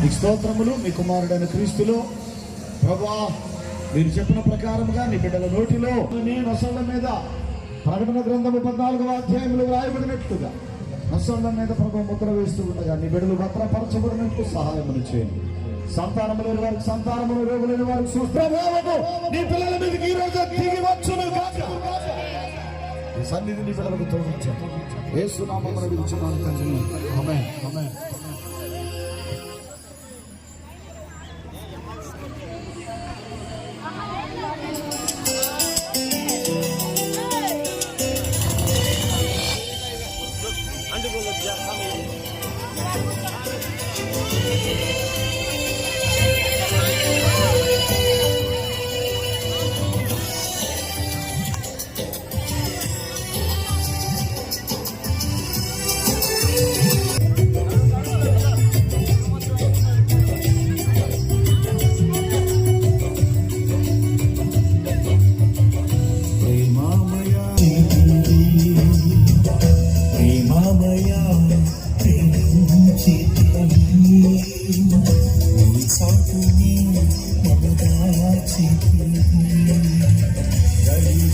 మీ స్తోత్రములు మీ కుమారుడైన క్రీస్తులో. ప్రభా మీరు చెప్పిన ప్రకారముగా నీ బిడ్డల నోటిలో నీ నొసళ్ళ మీద ప్రకటన గ్రంథము పద్నాలుగవ అధ్యాయములు రాయబడినట్లుగా నొసళ్ళ మీద ప్రభు ముద్ర వేస్తూ ఉండగా నీ బిడ్డలు భద్రపరచబడినట్టు సహాయమును చేయండి. సంతానము లేని వారికి సంతానములు రోగు లేని వారికి సుప్రభావము. నీ పిల్లల మీదకి ఈ రోజు వచ్చును సన్నిధి తోడించాను ఏసునామమున విలుచున్నాను తండ్రి. ఆమె ఆమె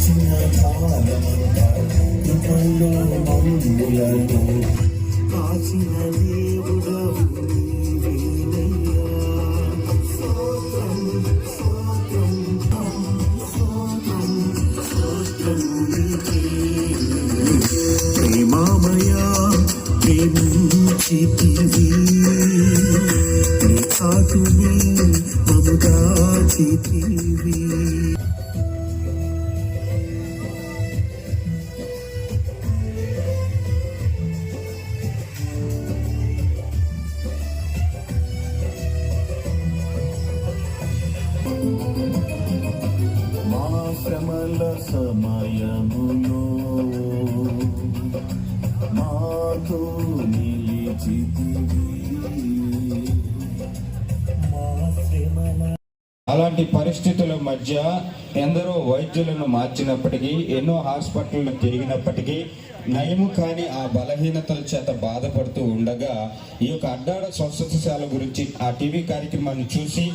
గడిచిన కాలమంతా కృపలో మమ్ములను కాచిన దేవుడవు ప్రేమామయా ప్రేమించితివి నీ చాటుని శ్రమల సమయములో మాతో నిలిచితివి. అలాంటి పరిస్థితుల మధ్య ఎందరో వైద్యులను మార్చినప్పటికీ ఎన్నో హాస్పిటళ్ళు తిరిగినప్పటికీ నయము కాని ఆ బలహీనతల చేత బాధపడుతూ ఉండగా ఈ యొక్క అడ్డాడ స్వస్థతశాల గురించి ఆ టీవీ కార్యక్రమాన్ని చూసి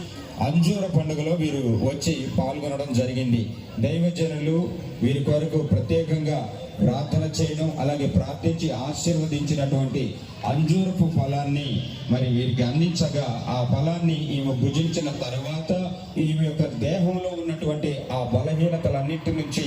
అంజూర పండుగలో వీరు వచ్చి పాల్గొనడం జరిగింది. దైవజనులు వీరి కొరకు ప్రత్యేకంగా ప్రార్థన చేయడం అలాగే ప్రార్థించి ఆశీర్వదించినటువంటి అంజూరపు ఫలాన్ని మరి వీరికి అందించగా ఆ ఫలాన్ని ఈమె భుజించిన తర్వాత ఈమె యొక్క దేహంలో ఉన్నటువంటి ఆ బలహీనతలన్నిటి నుంచి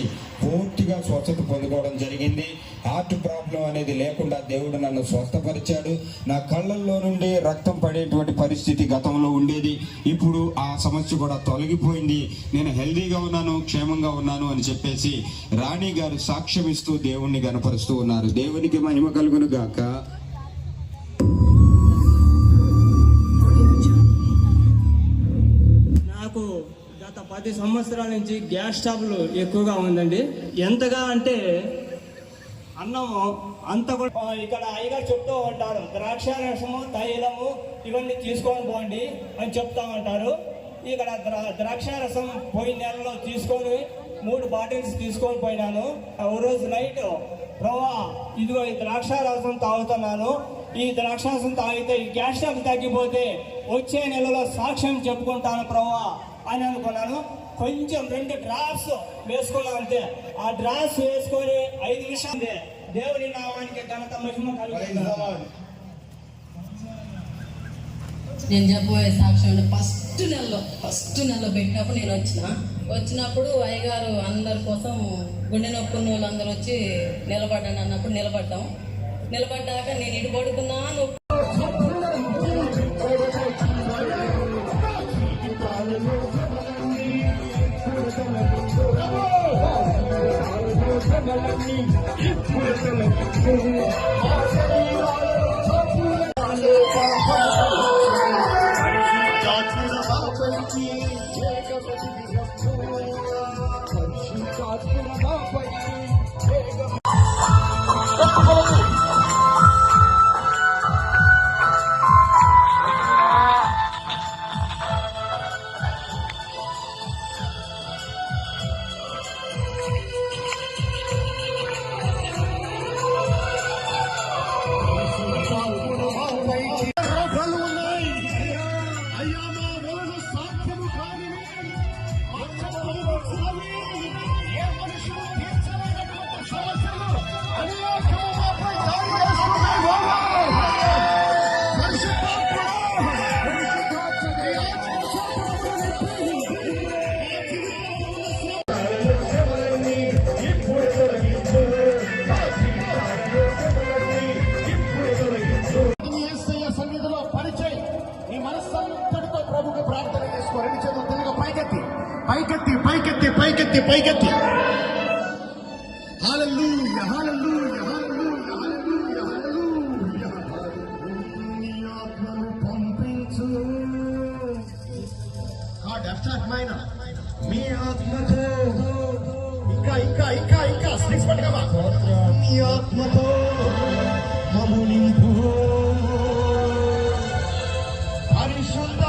స్వస్థత పొందుకోవడం జరిగింది. హార్ట్ ప్రాబ్లం అనేది లేకుండా దేవుడు నన్ను స్వస్థపరిచాడు. నా కళ్ళల్లో నుండి రక్తం పడేటువంటి పరిస్థితి గతంలో ఉండేది. ఇప్పుడు ఆ సమస్య కూడా తొలగిపోయింది. నేను హెల్దీగా ఉన్నాను క్షేమంగా ఉన్నాను అని చెప్పేసి రాణి గారు సాక్ష్యం ఇస్తూ దేవుణ్ణి గనపరుస్తూ ఉన్నారు. దేవునికి మహిమ కలుగును గాక. నాకు గత పది సంవత్సరాల నుంచి గ్యాస్ ట్రబుల్ ఎక్కువగా ఉందండి. ఎంతగా అంటే అన్నము అంత కూడా ఇక్కడ అయ్యగారు చెప్తూ ఉంటారు ద్రాక్ష రసము తైలము ఇవన్నీ తీసుకొని పోండి అని చెప్తా ఉంటారు. ఇక్కడ ద్రా ద్రాక్ష రసం పోయిన నెలలో తీసుకొని మూడు బాటిల్స్ తీసుకొని పోయినాను. ఆ రోజు నైట్ ప్రభా ఇదిగో ఈ ద్రాక్ష రసం తాగుతున్నాను. ఈ ద్రాక్ష రసం తాగితే ఈ గ్యాస్ ట్రబుల్ తగ్గిపోతే వచ్చే నెలలో సాక్ష్యం చెప్పుకుంటాను ప్రభా అని అనుకున్నాను కొంచెం రెండు డ్రాప్స్ వేసుకున్నాం అంతే ఆ డ్రాప్స్ వేసుకొని ఐదు నిమిషాలు దేవుని నామానికి ఘనత మహిమ కలుగుతుంది నేను చెప్పబోయే సాక్ష్యం అంటే ఫస్ట్ నెలలో ఫస్ట్ నెలలో పెట్టినప్పుడు నేను వచ్చిన. వచ్చినప్పుడు అయ్యగారు అందరి కోసం గుండె నొప్పి ఉన్న వాళ్ళందరూ వచ్చి నిలబడ్డాను అన్నప్పుడు నిలబడ్డాం. నిలబడ్డాక నేను ఇటు పడుకున్నా Keep pushing the food. పైకెత్తి పైకెత్తి. నీ ఆత్మను పంపించు గాడ్ అఫ్టర్ మైన మీ ఆత్మతో ఇంకా ఇంకా ఇంకా ఇంకా. స్లిక్స్ పట్టుకోమా మీ ఆత్మతో మము నింపు పరిశుద్ధ